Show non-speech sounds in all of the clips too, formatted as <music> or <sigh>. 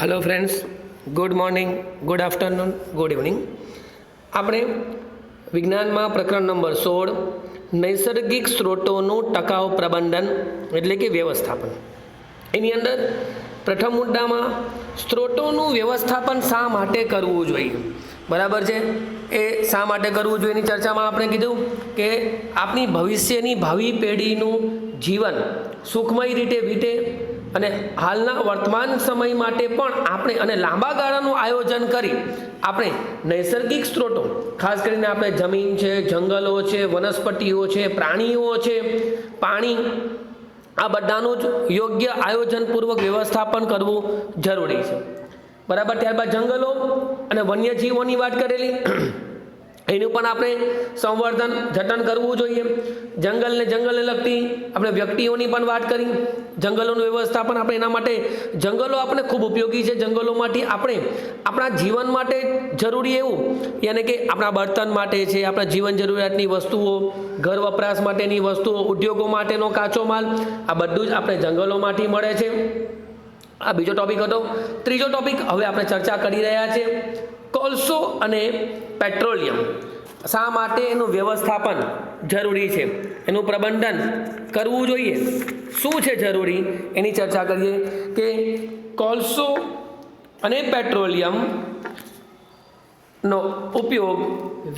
Hello friends good morning good afternoon good evening આપણે વિજ્ઞાનમાં પ્રકરણ નંબર સોળ, નૈસર્ગિક સ્ત્રોતોનું ટકાઉ પ્રબંધન એટલે કે વ્યવસ્થાપન. એની અંદર પ્રથમ મુદ્દામાં સ્ત્રોતોનું વ્યવસ્થાપન શા માટે કરવું જોઈએ? બરાબર છે? એ શા માટે કરવું જોઈએ એની ચર્ચામાં આપણે કીધું કે આપણી ભવિષ્યની ભાવિ પેઢીનું જીવન સુખમય રીતે વીતે અને હાલના વર્તમાન સમય માટે પણ આપણે અને લાંબા ગાળાનું આયોજન કરી આપણે નૈસર્ગિક સ્ત્રોતો, ખાસ કરીને આપણે જમીન છે, જંગલો છે, વનસ્પતિઓ છે, પ્રાણીઓ છે, પાણી, આ બધાનું જ યોગ્ય આયોજનપૂર્વક વ્યવસ્થાપન કરવું જરૂરી છે. બરાબર, ત્યારબાદ જંગલો અને વન્યજીવોની વાત કરેલી. એનું પણ આપણે સંવર્ધન, જતન કરવું જોઈએ. જંગલને જંગલને લગતી આપણે વ્યક્તિઓની પણ વાત કરી. જંગલોનું વ્યવસ્થાપન આપણે એના માટે, જંગલો આપણે ખૂબ ઉપયોગી છે. જંગલોમાંથી આપણે આપણા જીવન માટે જરૂરી એવું, યાને કે આપણા બર્તન માટે છે, આપણા જીવન જરૂરિયાતની વસ્તુઓ, ઘર વપરાશ માટેની વસ્તુઓ, ઉદ્યોગો માટેનો કાચો માલ, આ બધું જ આપણે જંગલોમાંથી મળે છે. આ બીજો ટોપિક હતો. ત્રીજો ટોપિક હવે આપણે ચર્ચા કરી રહ્યા છે કોલસો અને પેટ્રોલિયમ શા માટે એનું વ્યવસ્થાપન જરૂરી છે? એનું પ્રબંધન કરવું જોઈએ. શું છે જરૂરી? એની ચર્ચા કરીએ કે કોલસો અને પેટ્રોલિયમ નો ઉપયોગ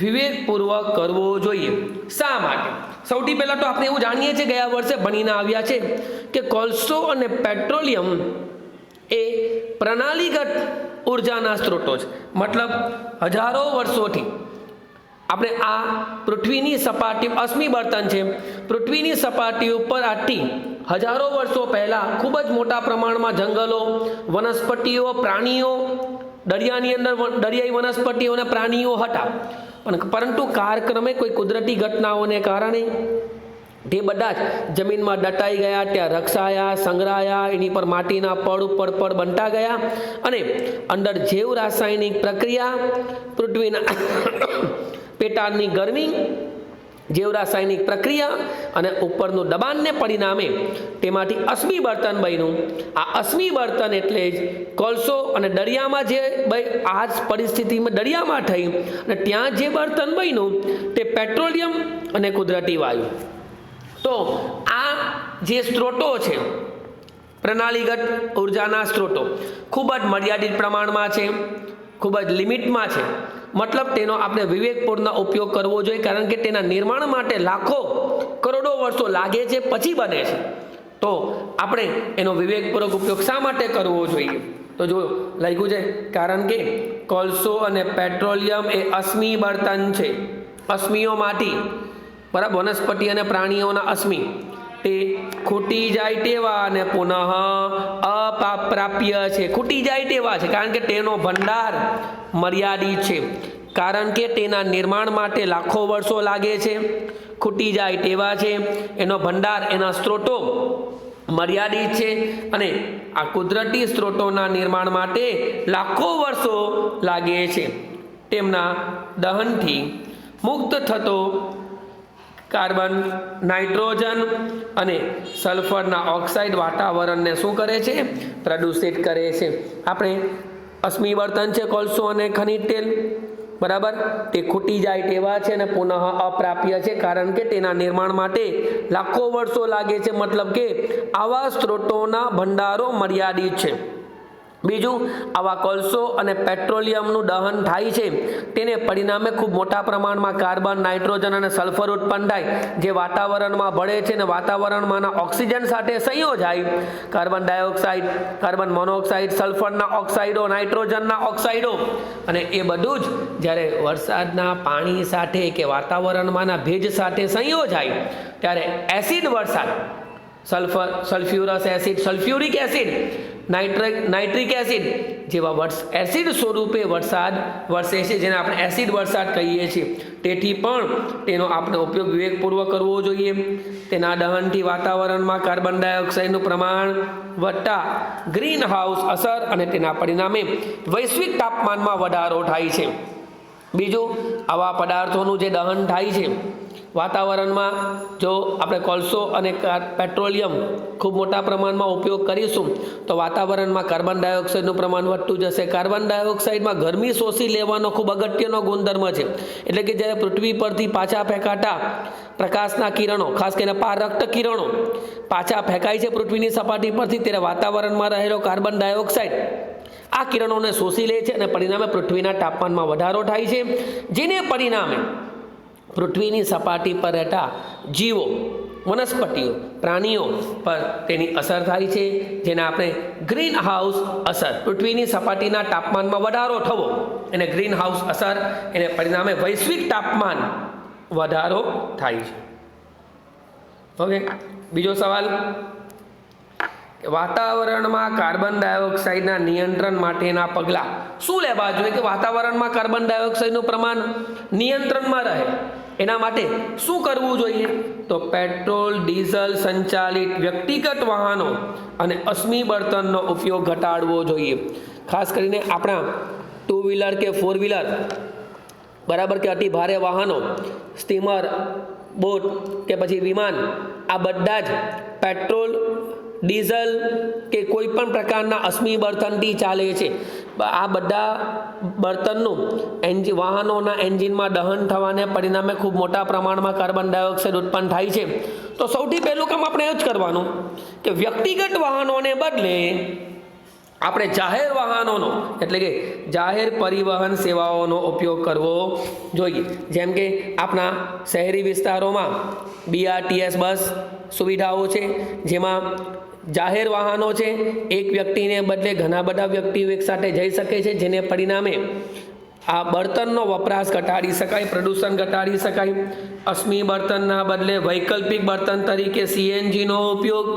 વિવેકપૂર્વક કરવો જોઈએ. શા માટે? સૌથી પહેલાં તો આપણે એવું જાણીએ છીએ ગયા વર્ષે ભણીને આવ્યા છે કે કોલસો અને પેટ્રોલિયમ એ પ્રણાલીગત ઉર્જાના સ્ત્રોતો છે. મતલબ હજારો વર્ષોથી આપણે આ પૃથ્વીની સપાટી, અશ્મિ બળતણ છે. પૃથ્વીની સપાટી ઉપર આટલી હજારો વર્ષો પહેલાં ખૂબ જ મોટા પ્રમાણમાં જંગલો, વનસ્પતિઓ, પ્રાણીઓ, દરિયાની અંદર દરિયાઈ વનસ્પતિઓ અને પ્રાણીઓ હતા. પણ પરંતુ કાળક્રમે કોઈ કુદરતી ઘટનાઓને કારણે તે બધા જ જમીનમાં દટાઈ ગયા, ત્યાં રક્ષાયા, સંગ્રહાયા, એની પર માટીના પડ ઉપર પડ બનતા ગયા અને અંદર જેવ રાસાયણિક પ્રક્રિયા, પૃથ્વીના <coughs> પેટાળની ગરમી, જેવ રાસાયણિક પ્રક્રિયા અને ઉપરનું દબાણને પરિણામે તેમાંથી અશ્મિ બળતણ બન્યું. આ અશ્મિ બળતણ એટલે જ કોલસો અને દરિયામાં જે આ જ પરિસ્થિતિમાં દરિયામાં થઈ અને ત્યાં જે બળતણ બન્યું તે પેટ્રોલિયમ અને કુદરતી વાયુ. તો આ જે સ્ત્રોતો છે, પ્રણાલીગત ઉર્જાના સ્ત્રોતો, ખૂબ જ મર્યાદિત પ્રમાણમાં છે, ખૂબ જ લિમિટમાં છે. મતલબ તેનો આપણે વિવેકપૂર્ણ ઉપયોગ કરવો જોઈએ, કારણ કે તેના નિર્માણ માટે લાખો, કરોડો વર્ષો લાગે છે, પછી બને છે. તો આપણે એનો વિવેકપૂર્વક ઉપયોગ શા માટે કરવો જોઈએ? તો જો લખ્યું છે, કારણ કે કોલસો અને પેટ્રોલિયમ એ અશ્મિ બળતણ છે. અશ્મિઓમાંથી બરાબર વનસ્પતિ અને પ્રાણીઓના અશ્મિ. તે ખૂટી જાય તેવા અને પુનઃ અપ્રાપ્ય છે. ખૂટી જાય તેવા છે, કારણ કે તેનો ભંડાર મર્યાદિત છે. કારણ કે તેના નિર્માણ માટે લાખો વર્ષો લાગે છે. ખૂટી જાય તેવા છે, એનો ભંડાર એના સ્ત્રોતો મર્યાદિત છે અને આ કુદરતી સ્ત્રોતોના નિર્માણ માટે લાખો વર્ષો લાગે છે. તેમના દહનથી મુક્ત થતો કાર્બન, નાઇટ્રોજન અને સલ્ફરના ઓક્સાઇડ વાતાવરણને શું કરે છે? પ્રદૂષિત કરે છે. આપણે અશ્મી બળતણ છે, કોલસો અને ખનિજ તેલ. બરાબર? તે ખૂટી જાય તેવા છે અને પુનઃ અપ્રાપ્ય છે, કારણ કે તેના નિર્માણ માટે લાખો વર્ષો લાગે છે. મતલબ કે આવા સ્ત્રોતોના ભંડારો મર્યાદિત છે. બીજું, આવા કોલસો અને પેટ્રોલિયમનું દહન થાય છે. તેને પરિણામે ખૂબ મોટા પ્રમાણમાં કાર્બન, નાઇટ્રોજન અને સલ્ફર ઉત્પન્ન થાય, જે વાતાવરણમાં ભળે છે અને વાતાવરણમાંના ઓક્સિજન સાથે સંયોજાય. કાર્બન ડાયોક્સાઇડ, કાર્બન મોનોક્સાઇડ, સલ્ફરના ઓક્સાઇડો, નાઇટ્રોજનના ઓક્સાઇડો. અને એ બધું જ જ્યારે વરસાદના પાણી સાથે કે વાતાવરણમાંના ભેજ સાથે સંયોજાય, ત્યારે એસિડ વરસાદ, sulphur, sulphurous acid, sulphuric acid nitric nitric acid, જેવા વર્ષ એસિડ સ્વરૂપે વરસાદ વરસે છે, જેને આપણે એસિડ વરસાદ કહીએ છીએ. તેથી પણ તેનો આપણે ઉપયોગ વિવેકપૂર્વક કરવો જોઈએ. તેના દહનથી વાતાવરણમાં કાર્બન ડાયોક્સાઇડનું પ્રમાણ વધતા ગ્રીન હાઉસ અસર અને તેના પરિણામે વૈશ્વિક તાપમાનમાં વધારો થાય છે. બીજું, આવા પદાર્થોનું જે દહન થાય છે વાતાવરણમાં જો આપણે કોલસો અને પેટ્રોલિયમ ખૂબ મોટા પ્રમાણમાં ઉપયોગ કરીશું, તો વાતાવરણમાં કાર્બન ડાયોક્સાઇડનું પ્રમાણ વધતું જશે. કાર્બન ડાયોક્સાઇડમાં ગરમી શોષી લેવાનો ખૂબ અગત્યનો ગુણધર્મ છે. એટલે કે જ્યારે પૃથ્વી પરથી પાછા ફેંકાતા પ્રકાશના કિરણો, ખાસ કરીને પારક્ત કિરણો, પાછા ફેંકાય છે પૃથ્વીની સપાટી પરથી, ત્યારે વાતાવરણમાં રહેલો કાર્બન ડાયોક્સાઇડ આ કિરણોને શોષી લે છે અને પરિણામે પૃથ્વીના તાપમાનમાં વધારો થાય છે. જેને પરિણામે પૃથ્વીની સપાટી પર રહેતા જીવો, વનસ્પતિઓ, પ્રાણીઓ પર તેની અસર થાય છે, જેને આપણે ગ્રીન હાઉસ અસર, પૃથ્વીની સપાટીના તાપમાનમાં વધારો થવો. એને ગ્રીન હાઉસ અસર, એને પરિણામે વૈશ્વિક તાપમાન વધારો થાય છે. ઓકે બીજો સવાલ વાતાવરણમાં કાર્બન ડાયોક્સાઇડના નિયંત્રણ માટેના પગલાં શું લેવા જોઈએ? કે વાતાવરણમાં કાર્બન ડાયોક્સાઇડનું પ્રમાણ નિયંત્રણમાં રહે. એના માટે શું કરવું જોઈએ? તો પેટ્રોલ, ડીઝલ સંચાલિત વ્યક્તિગત વાહનો અને અશ્મિ બળતણનો ઉપયોગ ઘટાડવો જોઈએ. ખાસ કરીને આપણા ટુ વ્હીલર કે ફોર વ્હીલર બરાબર કે અતિ ભારે વાહનો સ્ટીમર બોટ કે પછી વિમાન, આ બધા જ પેટ્રોલ, ડીઝલ કે કોઈ પણ પ્રકારના અશ્મિ બળતણથી ચાલે છે. આ બધા બળતણનું એન્જિન વાહનોના એન્જિનમાં દહન થવાને પરિણામે ખૂબ મોટા પ્રમાણમાં કાર્બન ડાયોક્સાઇડ ઉત્પન્ન થાય છે. તો સૌથી પહેલું કામ આપણે એ જ કરવાનું કે વ્યક્તિગત વાહનોને બદલે આપણે જાહેર વાહનોનો, એટલે કે જાહેર પરિવહન સેવાઓનો ઉપયોગ કરવો જોઈએ. જેમ કે આપણા શહેરી વિસ્તારોમાં બીઆરટીએસ બસ સુવિધાઓ છે, જેમાં જાહેર વાહનો છે. એક વ્યક્તિને બદલે ઘણા બધા વ્યક્તિઓ એકસાથે જઈ શકે છે, જેને પરિણામે આ બળતણનો વપરાશ ઘટાડી શકાય, પ્રદૂષણ ઘટાડી શકાય. અશ્મિ બળતણના બદલે વૈકલ્પિક બળતણ તરીકે સીએનજીનો ઉપયોગ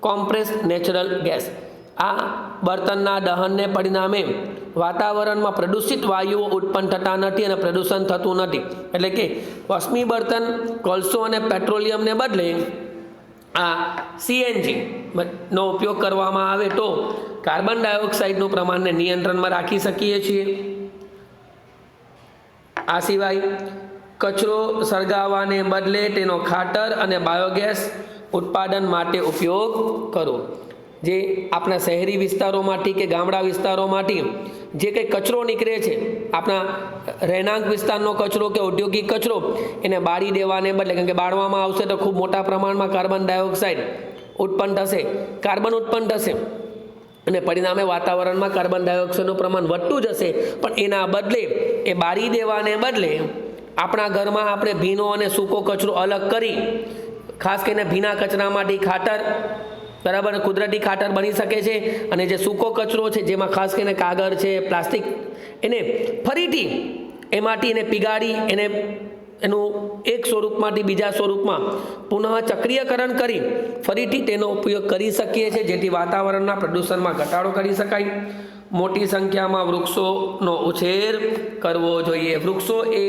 કોમ્પ્રેસ નેચરલ ગેસ. આ બળતણના દહનને પરિણામે વાતાવરણમાં પ્રદૂષિત વાયુઓ ઉત્પન્ન થતા નથી અને પ્રદૂષણ થતું નથી. એટલે કે અશ્મી બળતણ, કોલસો અને પેટ્રોલિયમને બદલે આ સીએનજી નો ઉપયોગ કરવામાં આવે તો કાર્બન ડાયોક્સાઇડનું પ્રમાણને નિયંત્રણમાં રાખી શકીએ છીએ. આ સિવાય કચરો સળગાવવાને બદલે તેનો ખાતર અને બાયોગેસ ઉત્પાદન માટે ઉપયોગ કરો. જે આપણા શહેરી વિસ્તારોમાંથી કે ગામડા વિસ્તારોમાંથી જે કંઈ કચરો નીકળે છે, આપણા રહેણાંક વિસ્તારનો કચરો કે ઔદ્યોગિક કચરો, એને બાળી દેવાને બદલે, કારણ કે બાળવામાં આવશે તો ખૂબ મોટા પ્રમાણમાં કાર્બન ડાયોક્સાઇડ ઉત્પન્ન થશે, કાર્બન ઉત્પન્ન થશે. અને પરિણામે વાતાવરણમાં કાર્બન ડાયોક્સાઇડનું પ્રમાણ વધતું જશે, પણ એના બદલે, એ બાળી દેવાને બદલે, આપણા ઘરમાં આપણે ભીનો અને સૂકો કચરો અલગ કરી, ખાસ કરીને ભીના કચરામાંથી ખાતર બરાબર? કુદરતી ખાતર બની શકે છે અને જે સૂકો કચરો છે, જેમાં ખાસ કરીને કાગળ છે, પ્લાસ્ટિક, એને ફરીથી એમાંથી એને પીગાળી, એને એનું એક સ્વરૂપમાંથી બીજા સ્વરૂપમાં પુનઃ ચક્રીયકરણ કરી, ફરીથી તેનો ઉપયોગ કરી શકીએ છીએ, જેથી વાતાવરણના પ્રદૂષણમાં ઘટાડો કરી શકાય. મોટી સંખ્યામાં વૃક્ષોનો ઉછેર કરવો જોઈએ. વૃક્ષો એ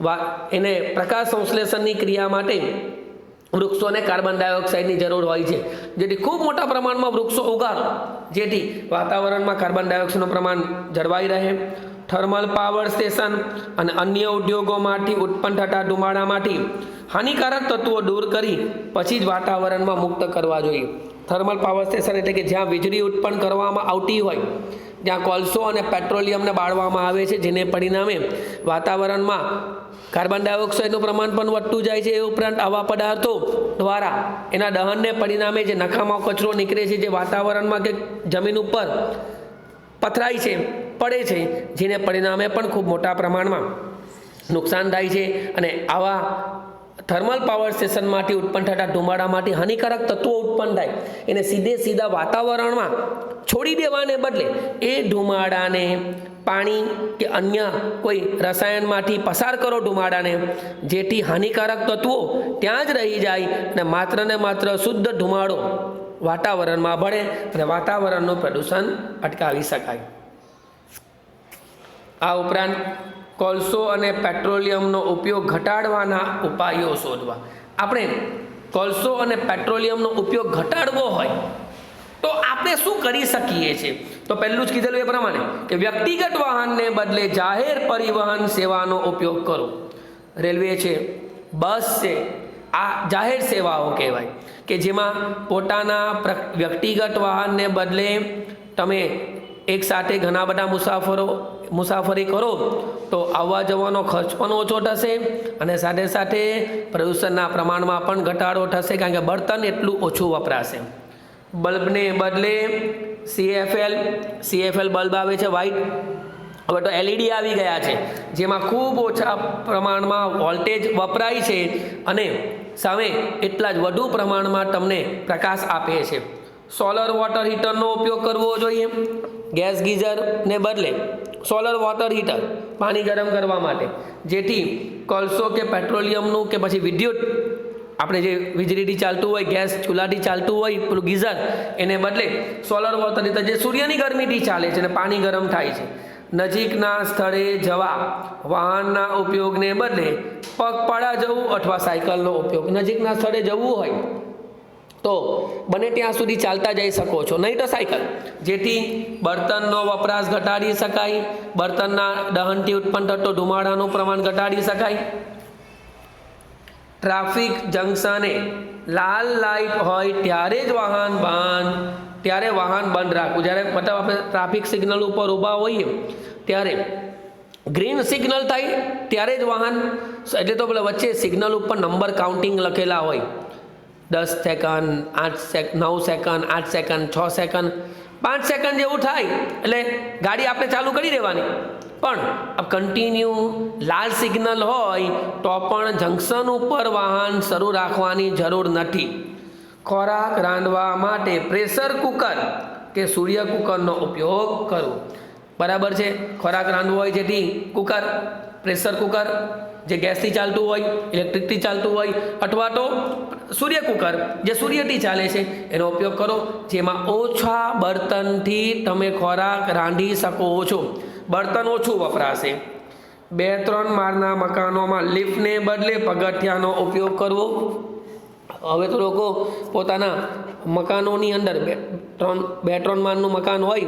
વા, એને પ્રકાશ સંશ્લેષણની ક્રિયા માટે વૃક્ષોને કાર્બન ડાયોક્સાઇડની જરૂર હોય છે. જેથી ખૂબ મોટા પ્રમાણમાં વૃક્ષો ઉગાડો. જેથી વાતાવરણમાં કાર્બન ડાયોક્સાઇડનું પ્રમાણ જળવાઈ રહે. થર્મલ પાવર સ્ટેશન અને અન્ય ઉદ્યોગોમાંથી ઉત્પન્ન થતા ધુમાડામાંથી હાનિકારક તત્વો દૂર કરી, પછી જ વાતાવરણમાં મુક્ત કરવા જોઈએ. થર્મલ પાવર સ્ટેશન એટલે કે જ્યાં વીજળી ઉત્પન્ન કરવામાં આવતી હોય જ્યાં કોલસો અને પેટ્રોલિયમને બાળવામાં આવે છે, જેને પરિણામે વાતાવરણમાં કાર્બન ડાયોક્સાઇડનું પ્રમાણ પણ વધતું જાય છે. એ ઉપરાંત આવા પદાર્થો દ્વારા એના દહનને પરિણામે જે નખામાં કચરો નીકળે છે, જે વાતાવરણમાં કે જમીન ઉપર પથરાય છે, પડે છે, જેને પરિણામે પણ ખૂબ મોટા પ્રમાણમાં નુકસાન થાય છે. અને આવા થર્મલ પાવર સ્ટેશનમાંથી ઉત્પન્ન થતા ધુમાડામાંથી હાનિકારક તત્વો ઉત્પન્ન થાય. એને સીધે સીધા વાતાવરણમાં છોડી દેવાને બદલે એ ધુમાડાને પાણી કે અન્ય કોઈ રસાયણમાંથી પસાર કરો ધુમાડાને, જેથી હાનિકારક તત્વો ત્યાં જ રહી જાય અને માત્ર ને માત્ર શુદ્ધ ધુમાડો વાતાવરણમાં ભળે અને વાતાવરણનું પ્રદૂષણ અટકાવી શકાય. આ ઉપરાંત કોલસો અને પેટ્રોલિયમનો ઉપયોગ ઘટાડવાના ઉપાયો શોધવા. આપણે કોલસો અને પેટ્રોલિયમનો ઉપયોગ ઘટાડવો હોય તો આપણે શું કરી શકીએ છીએ? તો પહેલું જ કીધેલું એ પ્રમાણે કે વ્યક્તિગત વાહનને બદલે જાહેર પરિવહન સેવાનો ઉપયોગ કરો. રેલવે છે, બસ છે, આ જાહેર સેવાઓ કહેવાય કે જેમાં પોતાના વ્યક્તિગત વાહનને બદલે તમે એક સાથે ઘણા બધા મુસાફરો મુસાફરી કરો, તો આવવા જવાનો ખર્ચ પણ ઓછો થશે અને સાથે સાથે પ્રદૂષણના પ્રમાણમાં પણ ઘટાડો થશે, કારણ કે બળતણ એટલું ઓછું વપરાશે. બલ્બને બદલે સીએફએલ સીએફએલ બલ્બ આવે છે વ્હાઇટ હવે તો એલઈડી આવી ગયા છે, જેમાં ખૂબ ઓછા પ્રમાણમાં વોલ્ટેજ વપરાય છે અને સામે એટલા જ વધુ પ્રમાણમાં તમને પ્રકાશ આપે છે. સોલર વોટર હીટરનો ઉપયોગ કરવો જોઈએ. ગેસ ગીઝરને બદલે સોલર વોટર હીટર પાણી ગરમ કરવા માટે. જેથી કોલસો કે પેટ્રોલિયમનું કે પછી વિદ્યુત આપણે જે વીજળીથી ચાલતું હોય ગેસ ચૂલાથી ચાલતું હોય, પેલું ગીઝર એને બદલે સોલર વોટર હીટર જે સૂર્યની ગરમીથી ચાલે છે અને પાણી ગરમ થાય છે. નજીકના સ્થળે જવા વાહનના ઉપયોગને બદલે પગપાળા જવું અથવા સાયકલનો ઉપયોગ. નજીકના સ્થળે જવું હોય તો બને ત્યાં સુધી ચાલતા જઈ શકો છો. નહીં તો સાયકલ. જેથી બર્તનનો વપરાશ ઘટાડી શકાય, બર્તનના દહનથી ઉત્પન્ન થતો ધુમાડાનું પ્રમાણ ઘટાડી શકાય. ટ્રાફિક જંકશને લાલ લાઇટ હોય ત્યારે જ વાહન બંધ, ત્યારે વાહન બંધ રાખવું. જ્યારે મતલબ આપણે ટ્રાફિક સિગ્નલ ઉપર ઊભા હોઈએ, ત્યારે ગ્રીન સિગ્નલ થાય, ત્યારે જ વાહન, એટલે તો પેલા વચ્ચે સિગ્નલ ઉપર નંબર કાઉન્ટિંગ લખેલા હોય. દસ સેકન્ડ આઠ સેક નવ સેકન્ડ આઠ સેકન્ડ છ સેકન્ડ પાંચ સેકન્ડ જેવું થાય, એટલે ગાડી આપણે ચાલુ કરી દેવાની. પણ કન્ટિન્યુ લાલ સિગ્નલ હોય, તો પણ જંકશન ઉપર વાહન શરૂ રાખવાની જરૂર નથી. ખોરાક રાંધવા માટે પ્રેશર કુકર કે સૂર્ય કુકરનો ઉપયોગ કરવો બરાબર છે? ખોરાક રાંધવો હોય જેથી કુકર, પ્રેશર કુકર જે ગેસથી ચાલતું હોય, ઇલેક્ટ્રિકથી ચાલતું હોય, અથવા તો સૂર્ય કુકર, જે સૂર્યથી ચાલે છે, એનો ઉપયોગ કરો. જેમાં ઓછા બળતણથી તમે ખોરાક રાંધી શકો છો. બળતણ ઓછું વપરાશે. બે, ત્રણ માળના મકાનોમાં લિફ્ટને બદલે પગથિયાનો ઉપયોગ કરવો. હવે તો લોકો પોતાના મકાનોની અંદર બે, ત્રણ બે, ત્રણ માળનું મકાન હોય,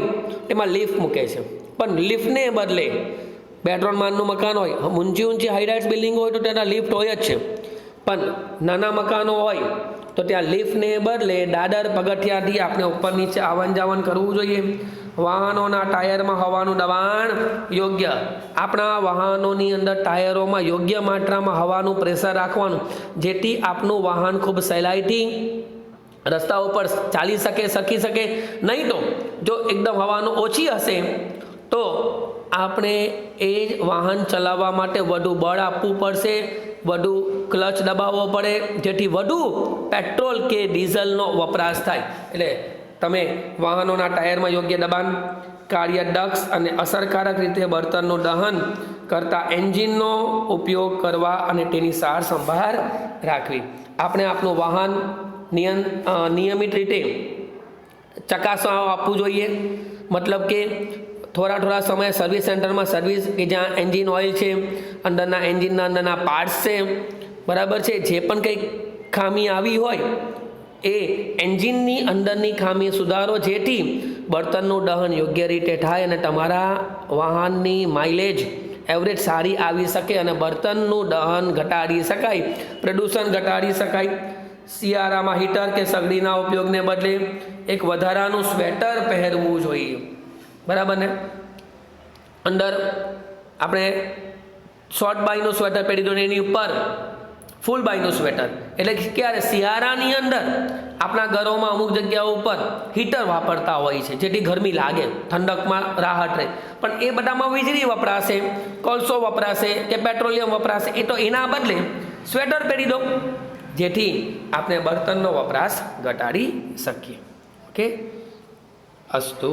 એમાં લિફ્ટ મૂકે છે. પણ લિફ્ટને બદલે બે ત્રણ માળનું મકાન હોય. ઊંચી ઊંચી હાઈરાઇટ્સ બિલ્ડિંગ હોય તો તેના લિફ્ટ હોય જ છે. પણ નાના મકાનો હોય તો ત્યાં લિફ્ટને બદલે દાદર પગથિયાથી આપણે ઉપર નીચે આવન જાવન કરવું જોઈએ. વાહનોના ટાયરમાં હવાનું દબાણ યોગ્ય. આપણા વાહનોની અંદર ટાયરોમાં યોગ્ય માત્રામાં હવાનું પ્રેશર રાખવાનું, જેથી આપનું વાહન ખૂબ સહેલાઈથી રસ્તા ઉપર ચાલી શકે, શકી શકે. નહીં તો જો એકદમ હવાનું ઓછી હશે, તો આપણે એ જ વાહન ચલાવવા માટે વધુ બળ આપવું પડશે, વધુ ક્લચ દબાવવો પડે, જેથી વધુ પેટ્રોલ કે ડીઝલનો વપરાશ થાય. એટલે તમે વાહનોના ટાયરમાં યોગ્ય દબાણ કાર્ય ડક્સ અને અસરકારક રીતે બળતણનું દહન કરતા એન્જિનનો ઉપયોગ કરવા અને તેની સાર સંભાળ રાખવી. આપણે આપણું વાહન નિયન નિયમિત રીતે ચકાસવા આપવું જોઈએ. મતલબ કે થોડા થોડા સમયે સર્વિસ સેન્ટરમાં સર્વિસ કે જ્યાં એન્જિન ઓઇલ છે, અંદરના એન્જિનના અંદરના પાર્ટ્સ છે, બરાબર છે, જે પણ કંઈક ખામી આવી હોય, એ એન્જિનની અંદરની ખામી સુધારો જેથી બળતણનું દહન યોગ્ય રીતે થાય અને તમારા વાહનની માઇલેજ એવરેજ સારી આવી શકે અને બળતણનું દહન ઘટાડી શકાય, પ્રદૂષણ ઘટાડી શકાય. શિયાળામાં હીટર કે સગડીના ઉપયોગને બદલે એક વધારાનું સ્વેટર પહેરવું જોઈએ. બરાબર ને? અંદર આપણે શોર્ટ બાયનું સ્વેટર પહેરી દો એની ઉપર ફૂલ બાયનું સ્વેટર એટલે ક્યારે? શિયાળાની અંદર આપણા ઘરોમાં અમુક જગ્યાઓ ઉપર હીટર વાપરતા હોય છે, જેથી ગરમી લાગે, ઠંડકમાં રાહત રહે. પણ એ બધામાં વીજળી વપરાશે, કોલસો વપરાશે કે પેટ્રોલિયમ વપરાશે, એ તો એના બદલે સ્વેટર પહેરી દો, જેથી આપણે બળતણનો વપરાશ ઘટાડી શકીએ. ઓકે અસ્તુ